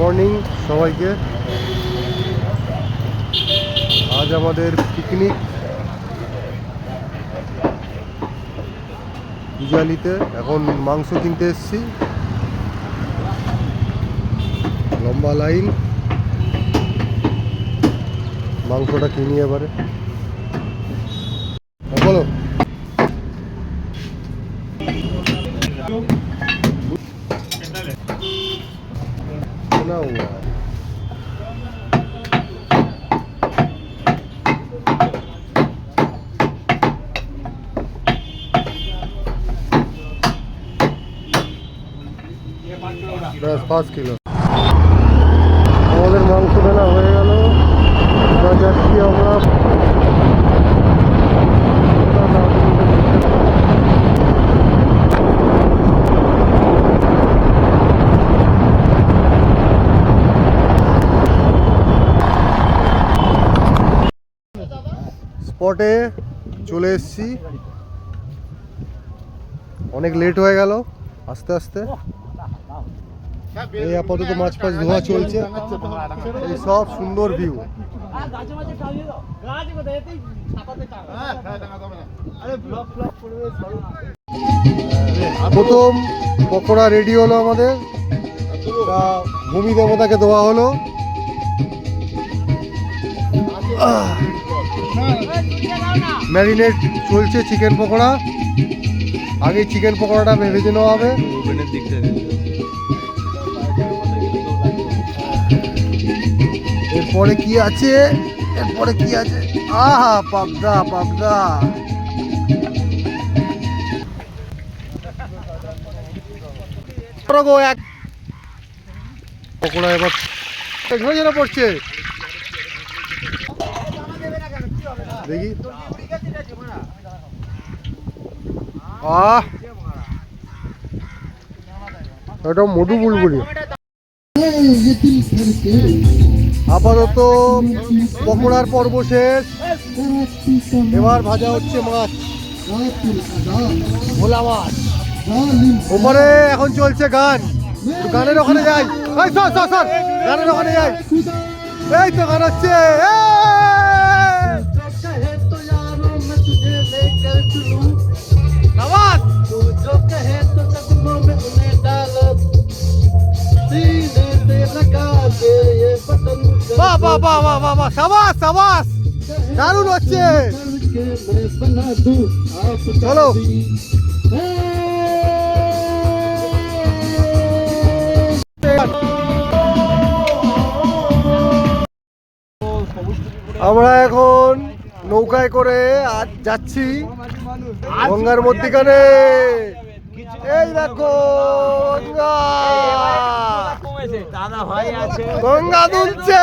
Morning সবাইকে। আজ আমাদের পিকনিক ইজালিতে এখন মাংস কিনতে এসেছি। লম্বা লাইন। মাংসটা কিনি এবারে। হ্যাঁ, বলো। ना हुआ है ব্যাস পাঁচ কিলো আমাদের মাংস কেনা হয়ে গেল এবার যাচ্ছি আমরা স্পটে চলে এসেছি। অনেক লেট হয়ে গেল, আস্তে আস্তে। এই আপাতত মাছ ফাছ ধোয়া চলছে। এই সব সুন্দর ভিউ প্রথম পকোড়া রেডি হলো আমাদের। ভূমি দেবতাকে দেওয়া হলো। ম্যারিনেট চলছে চিকেন পকোড়া। আগে চিকেন পকোড়াটা ভেজে নেওয়া হবে। এরপরে কি আছে? এরপরে কি আছে? আহা, পাবদা পাবদা। এক। পকোড়া এবার পড়ছে। দেখি। আহ! মধু বুলবুলি। আপাতত পকোড়ার পর্ব শেষ। এবার ভাজা হচ্ছে মাছ। ভোলা মাছ। ওপরে এখন চলছে গান। গানের ওখানে যাই। গানের ওখানে যাই। এই তো গান হচ্ছে। বাহ বাহ বাহ বাহ বাহ বাহ সাবাস সাবাস। দারুণ হচ্ছে। চলো। আমরা এখন নৌকায় করে আজ যাচ্ছি গঙ্গার মধ্যিখানে। এই দেখো গঙ্গা। গঙ্গা দুলছে।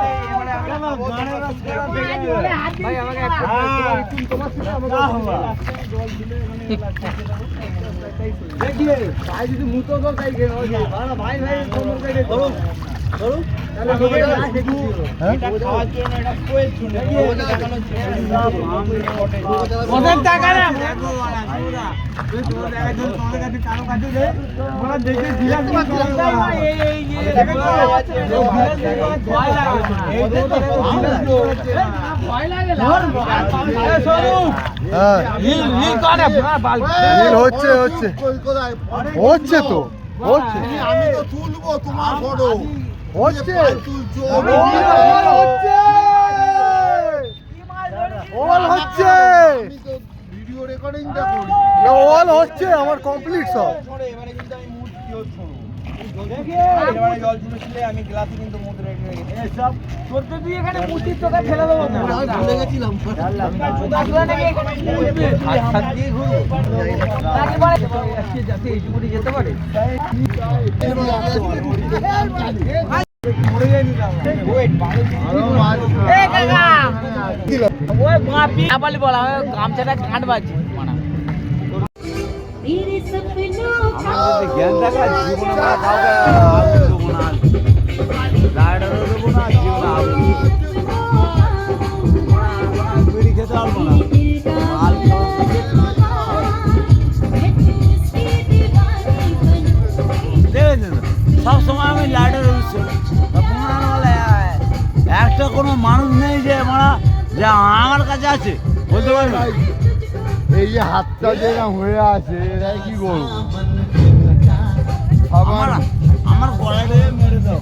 ঢেউ আছে ভাই যাব। এখন ভাই ভাই হ্যাঁ হচ্ছে হচ্ছে। হচ্ছে তো হচ্ছে। আমি তো তুলবো তোমার ফটো হচ্ছে। হচ্ছে। ওভার হচ্ছে। ভিডিও রেকর্ডিংটা করি না ওভার হচ্ছে আমার কমপ্লিট সব। এবারে কিন্তু আমি মুড কি হচ্ছে জল ছুঁড়েছিলে আমি গ্লাসে কিন্তু মুড রেখে রেখেছি সব তোরতে তুই এখানে মুটির তোকে ফেলে দেবো না ভুলে গেছিলাম গামছাটা কান বাজছে জ্ঞান দেখা জীবনে আমার কাছে আছে। বলতে পারবি? এই যে হাতটা যেরকম হয়ে আছে এরাই কি বলব? আমার আমার গলায় মেরে দাও।